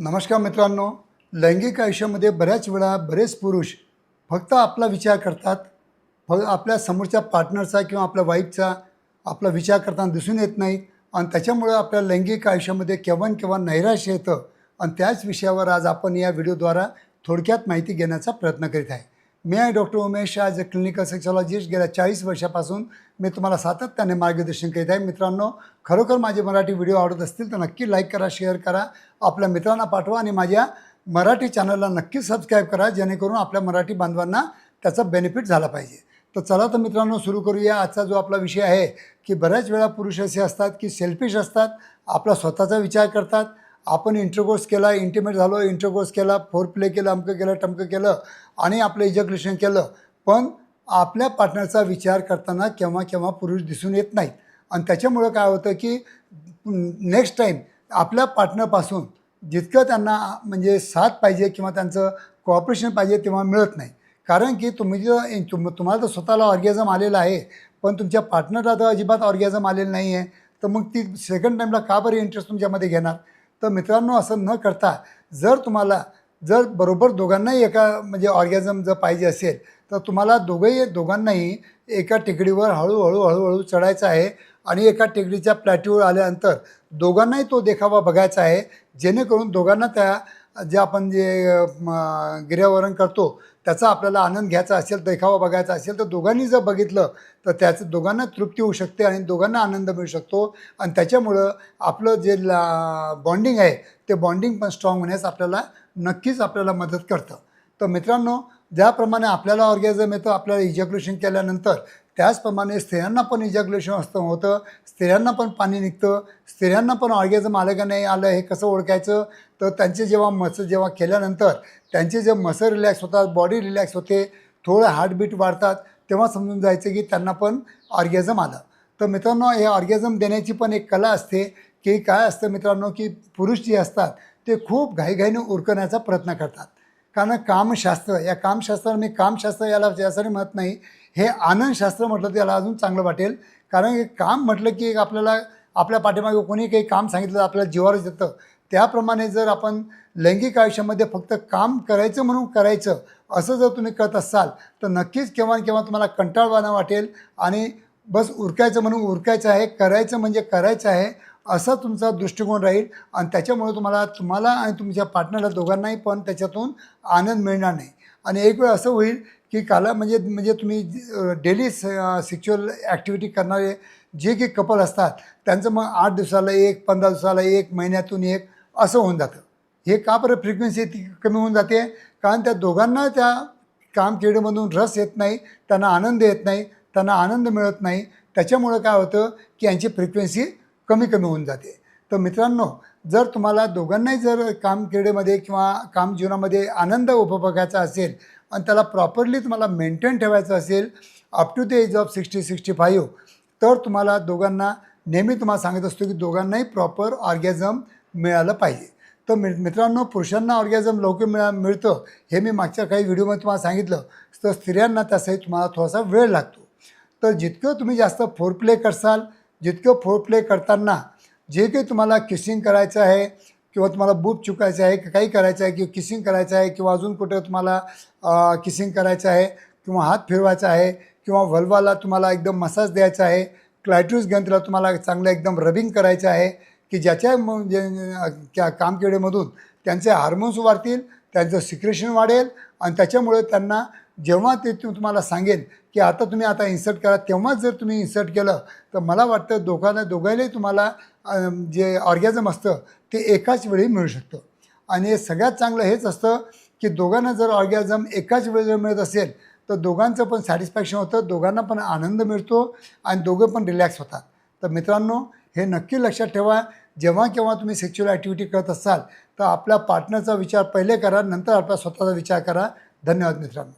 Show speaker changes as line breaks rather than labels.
नमस्कार मित्रांनो लैंगिक आयुष्यामध्ये बऱ्याच वेळा बरेच पुरुष फक्त आपला विचार करतात फक्त आपल्या समोरच्या पार्टनरचा किंवा आपल्या वाईफचा आपला विचार करताना दिसून येत नाही आणि त्याच्यामुळं आपल्या लैंगिक आयुष्यामध्ये केव्हा केव्हा नैराश्य येतं. आणि त्याच विषयावर आज आपण या व्हिडिओद्वारा थोडक्यात माहिती घेण्याचा प्रयत्न करीत आहे. मी आहे doctor Umesh as a clinical sexologist गेल्या चाळीस वर्षापासून मी तुम्हाला सातत्याने मार्गदर्शन करीत आहे. मित्रांनो खरोखर माझे मराठी व्हिडिओ आवडत असतील तर नक्की लाईक करा शेअर करा. आपल्या मित्रांना पाठवा आणि माझ्या मराठी चॅनलला नक्की सबस्क्राईब करा जेणेकरून आपल्या मराठी बांधवांना त्याचा बेनिफिट झाला पाहिजे. तर चला तर मित्रांनो सुरू करूया. आजचा जो आपला विषय आहे की बऱ्याच वेळा पुरुष असे असतात की सेल्फिश असतात आपला स्वतःचा विचार करतात. आपण इंटरकोर्स केला इंटिमेट झालो इंटरकोर्स केला फोर प्ले केलं अमकं केलं टमकं केलं आणि आपलं इजक्युलेशन केलं. पण आपल्या पार्टनरचा विचार करताना केव्हा केव्हा पुरुष दिसून येत नाहीत. आणि त्याच्यामुळं काय होतं की नेक्स्ट टाईम आपल्या पार्टनरपासून जितकं त्यांना म्हणजे साथ पाहिजे किंवा त्यांचं कॉपरेशन पाहिजे तेव्हा मिळत नाही. कारण की तुम्ही जर तुम तुम्हाला तर स्वतःला ऑर्गॅझम आलेलं आहे पण तुमच्या पार्टनरला तर अजिबात ऑर्गॅझम आलेलं नाही आहे तर मग ती सेकंड टाईमला का बरं इंटरेस्ट तुमच्यामध्ये घेणार? तर मित्रांनो असं न करता जर तुम्हाला जर बरोबर दोघांनाही एका म्हणजे ऑर्गॅझम जर पाहिजे असेल तर तुम्हाला दोघंही दोघांनाही एका टेकडीवर हळूहळू हळूहळू चढायचं आहे आणि एका टेकडीच्या प्लॅटीवर आल्यानंतर दोघांनाही तो देखावा बघायचा आहे जेणेकरून दोघांना त्या जे आपण जे गिर्यावरण करतो त्याचा आपल्याला आनंद घ्यायचा असेल देखावा बघायचा असेल तर दोघांनी जर बघितलं तर त्याचं दोघांना तृप्ती होऊ शकते आणि दोघांना आनंद मिळू शकतो. आणि त्याच्यामुळं आपलं जे ला बॉन्डिंग आहे ते बॉन्डिंग पण स्ट्रॉंग होण्यास आपल्याला नक्कीच आपल्याला मदत करतं. तर मित्रांनो ज्याप्रमाणे आपल्याला ऑर्गॅझम येतं आपल्याला इजॅक्युलेशन केल्यानंतर त्याचप्रमाणे स्त्रियांना पण इजॅक्युलेशन असतं होतं. स्त्रियांना पण पाणी निघतं. स्त्रियांना पण ऑर्गॅझम आलं का नाही आलं हे कसं ओळखायचं? तर त्यांचे जेव्हा मस जेव्हा केल्यानंतर त्यांचे जे मसल रिलॅक्स होतात बॉडी रिलॅक्स होते थोडं हार्टबीट वाढतात तेव्हा समजून जायचं की त्यांना पण ऑर्गॅझम आलं. तर मित्रांनो हे ऑर्गॅझम देण्याची पण एक कला असते की काय असतं मित्रांनो की पुरुष जे असतात ते खूप घाईघाईने उरकण्याचा प्रयत्न करतात. कारण कामशास्त्र या कामशास्त्राला मी कामशास्त्र याला यासाठी म्हणत नाही. हे आनंदशास्त्र म्हटलं तर याला अजून चांगलं वाटेल. कारण हे काम म्हटलं की एक आपल्याला आपल्या पाठीमागे कोणी काही काम सांगितलं आपल्याला जीवावरच येतं. त्याप्रमाणे जर आपण लैंगिक आयुष्यामध्ये फक्त काम करायचं म्हणून करायचं असं जर तुम्ही करत असाल तर नक्कीच केव्हा केव्हा तुम्हाला कंटाळवाना वाटेल. आणि बस उरकायचं म्हणून उरकायचं आहे करायचं म्हणजे करायचं आहे. असा तुमचा दृष्टिकोन राहील आणि त्याच्यामुळे तुम्हाला तुम्हाला आणि तुमच्या पार्टनरला दोघांनाही पण त्याच्यातून आनंद मिळणार नाही. आणि एक वेळ असं होईल की काला म्हणजे म्हणजे तुम्ही डेली सेक्च्युअल ॲक्टिव्हिटी करणारे जे काही कपल असतात त्यांचं मग आठ दिवसाला एक पंधरा दिवसाला एक महिन्यातून एक असं होऊन जातं. हे का बरं फ्रिक्वेन्सी ती कमी होऊन जाते? कारण त्या दोघांना त्या काम किडीमधून रस येत नाही त्यांना आनंद येत नाही त्यांना आनंद मिळत नाही. त्याच्यामुळं काय होतं की यांची फ्रिक्वेन्सी कमी कमी होऊन जाते. तर मित्रांनो जर तुम्हाला दोघांनाही जर काम क्रीडेमध्ये किंवा काम जीवनामध्ये आनंद उपभोगायचा असेल आणि त्याला प्रॉपरली तुम्हाला मेंटेन ठेवायचं असेल up to the age of sixty sixty five तर तुम्हाला दोघांना नेहमी तुम्हाला सांगत असतो की दोघांनाही प्रॉपर ऑर्गॅझम मिळालं पाहिजे. तर मि मित्रांनो पुरुषांना ऑर्गॅझम लवकर मिळा मिळतं हे मी मागच्या काही व्हिडिओमध्ये तुम्हाला सांगितलं. तर स्त्रियांना त्यासाठी तुम्हाला थोडासा वेळ लागतो. तर जितकं तुम्ही जास्त फोर प्ले करसाल जितकं फोर प्ले करताना जे काही तुम्हाला किसिंग करायचं आहे किंवा तुम्हाला बूप चुकायचं आहे की काही करायचं आहे किंवा किसिंग करायचं आहे किंवा अजून कुठं तुम्हाला किसिंग करायचं आहे किंवा हात फिरवायचा आहे किंवा व्हल्वाला तुम्हाला एकदम मसाज द्यायचा आहे क्लायट्यूस ग्रंथीला तुम्हाला चांगलं एकदम रबिंग करायचं आहे की ज्याच्या म्हणजे त्या त्यांचे हार्मोन्स वाढतील त्यांचं सिक्रेशन वाढेल आणि त्याच्यामुळे त्यांना जेव्हा ते तुम्हाला सांगेल की आता तुम्ही आता इन्सर्ट करा तेव्हाच जर तुम्ही इन्सर्ट केलं तर मला वाटतं दोघांना दोघांनाही तुम्हाला जे ऑर्गॅझम असतं ते एकाच वेळी मिळू शकतं. आणि हे सगळ्यात चांगलं हेच असतं की दोघांना जर ऑर्गॅझम एकाच वेळी जर मिळत असेल तर दोघांचं पण सॅटिस्फॅक्शन होतं दोघांना पण आनंद मिळतो आणि दोघं पण रिलॅक्स होतात. तर मित्रांनो हे नक्की लक्षात ठेवा. जेव्हा केव्हा तुम्ही सेक्च्युअल ॲक्टिव्हिटी करत असाल तर आपल्या पार्टनरचा विचार पहिले करा नंतर आपला स्वतःचा विचार करा. धन्यवाद मित्रांनो.